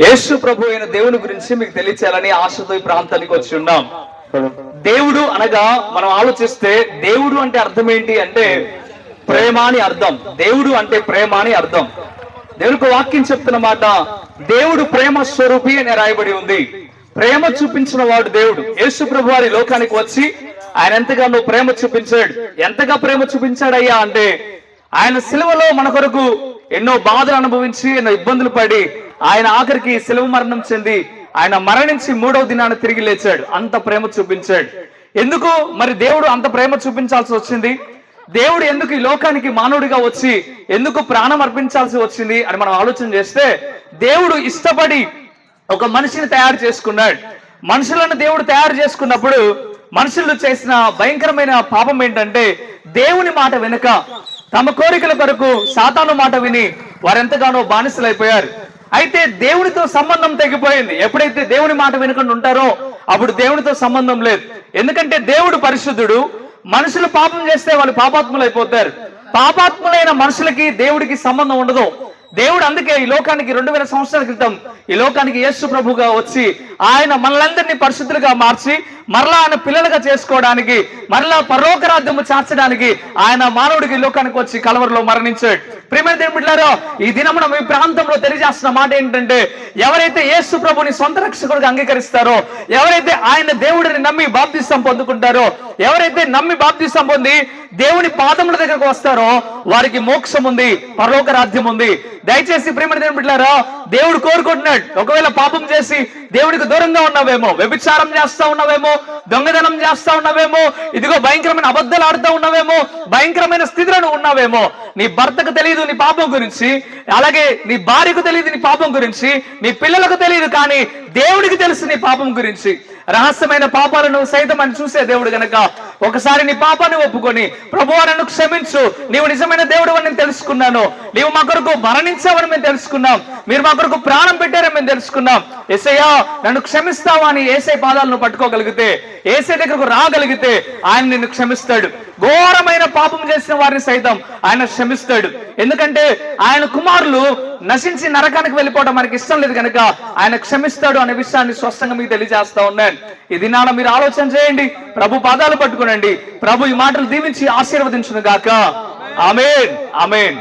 యేసు ప్రభు అయిన దేవుని గురించి మీకు తెలియచేయాలని ఆశతో ఈ ప్రాంతానికి వచ్చి ఉన్నాం. దేవుడు అనగా మనం ఆలోచిస్తే దేవుడు అంటే అర్థం ఏంటి అంటే ప్రేమ అని అర్థం. దేవుడు అంటే ప్రేమ అని అర్థం. దేవునికి వాక్యం చెప్తున్న మాట దేవుడు ప్రేమ స్వరూపి అని రాయబడి ఉంది. ప్రేమ చూపించిన వాడు దేవుడు. యేసు ప్రభు వారి లోకానికి వచ్చి ఆయన ఎంతగానో ప్రేమ చూపించాడు. ఎంతగా ప్రేమ చూపించాడయ్యా అంటే ఆయన సిలువలో మన కొరకు ఎన్నో బాధలు అనుభవించి ఎన్నో ఇబ్బందులు పడి ఆయన ఆఖరికి సెలవు మరణం చెంది ఆయన మరణించి మూడవ దినాన తిరిగి లేచాడు. అంత ప్రేమ చూపించాడు. ఎందుకు? మరి దేవుడు అంత ప్రేమ చూపించాల్సి వచ్చింది? దేవుడు ఎందుకు ఈ లోకానికి మానవుడిగా వచ్చి ఎందుకు ప్రాణం అర్పించాల్సి వచ్చింది అని మనం ఆలోచన చేస్తే దేవుడు ఇష్టపడి ఒక మనిషిని తయారు చేసుకున్నాడు. మనుషులను దేవుడు తయారు చేసుకున్నప్పుడు మనుషులు చేసిన భయంకరమైన పాపం ఏంటంటే దేవుని మాట వెనుక తమ కోరికల కొరకు సాతాను మాట విని వారెంతగానో బానిసలైపోయారు. అయితే దేవునితో సంబంధం తెగిపోయింది. ఎప్పుడైతే దేవుని మాట వినకుండా ఉంటారో అప్పుడు దేవునితో సంబంధం లేదు. ఎందుకంటే దేవుడు పరిశుద్ధుడు. మనుషులు పాపం చేస్తే వాళ్ళు పాపాత్ములు అయిపోతారు. పాపాత్ములైన మనుషులకి దేవుడికి సంబంధం ఉండదు. దేవుడు అందుకే ఈ లోకానికి రెండు వేల సంవత్సరాల క్రితం ఈ లోకానికి యేసు ప్రభుగా వచ్చి ఆయన మనలందరినీ పరిశుద్ధులుగా మార్చి మరలా ఆయన పిల్లలుగా చేసుకోవడానికి మరలా పరోకరాధ్యము చార్చడానికి ఆయన మానవుడికి లోకానికి వచ్చి కలవరలో మరణించాడు. ప్రియమైన దేవుడిలారో ఈ దినమున మీ ప్రాంతంలో తెలియజేస్తున్న మాట ఏంటంటే ఎవరైతే యేసు ప్రభుని సొంత రక్షకుడిగా అంగీకరిస్తారో ఎవరైతే ఆయన దేవుడిని నమ్మి బాప్తిస్తం పొందుకుంటారో ఎవరైతే నమ్మి బాప్తిస్తం పొంది దేవుని పాదముల దగ్గరకు వస్తారో వారికి మోక్షం ఉంది పరలోక రాజ్యం ఉంది. దయచేసి ప్రేమ దేవుని దేవుడు కోరుకుంటున్నాడు. ఒకవేళ పాపం చేసి దేవుడికి దూరంగా ఉన్నావేమో వ్యభిచారం చేస్తా ఉన్నావేమో దొంగదనం చేస్తా ఉన్నావేమో ఇదిగో భయంకరమైన అబద్ధాలు ఆడుతూ ఉన్నావేమో భయంకరమైన స్థితిలో ఉన్నావేమో నీ భర్తకు తెలియదు నీ పాపం గురించి అలాగే నీ భార్యకు తెలియదు నీ పాపం గురించి నీ పిల్లలకు తెలియదు కానీ దేవుడికి తెలుసు నీ పాపం గురించి. రహస్యమైన పాపాలను సైతం అని చూసే దేవుడు గనక ఒకసారి నీ పాపాన్ని ఒప్పుకొని ప్రభు నన్ను క్షమించు. నీవు నిజమైన దేవుడు అని నేను తెలుసుకున్నాను. నీవు మా కొరకు మరణించావని మేము తెలుసుకున్నాం. మీరు మా కొరకు ప్రాణం పెట్టారని మేము తెలుసుకున్నాం. ఎసయ్యా నన్ను క్షమిస్తావా అని ఏసై పాదాలను పట్టుకోగలిగితే ఏసై దగ్గరకు రాగలిగితే ఆయన నిన్ను క్షమిస్తాడు. ఘోరమైన పాపం చేసిన వారిని సైతం ఆయన క్షమిస్తాడు. ఎందుకంటే ఆయన కుమారులు నశించి నరకానికి వెళ్ళిపోవడం మనకి ఇష్టం లేదు కనుక ఆయన క్షమిస్తాడు అనే విషయాన్ని స్పష్టంగా మీకు తెలియజేస్తా ఉన్నాను. ఈ దినాన మీరు ఆలోచన చేయండి. ప్రభు పాదాలు పట్టుకునండి. ప్రభు ఈ మాటలు దీవించి ఆశీర్వదించును గాక ఆమెన్. ఆమెన్.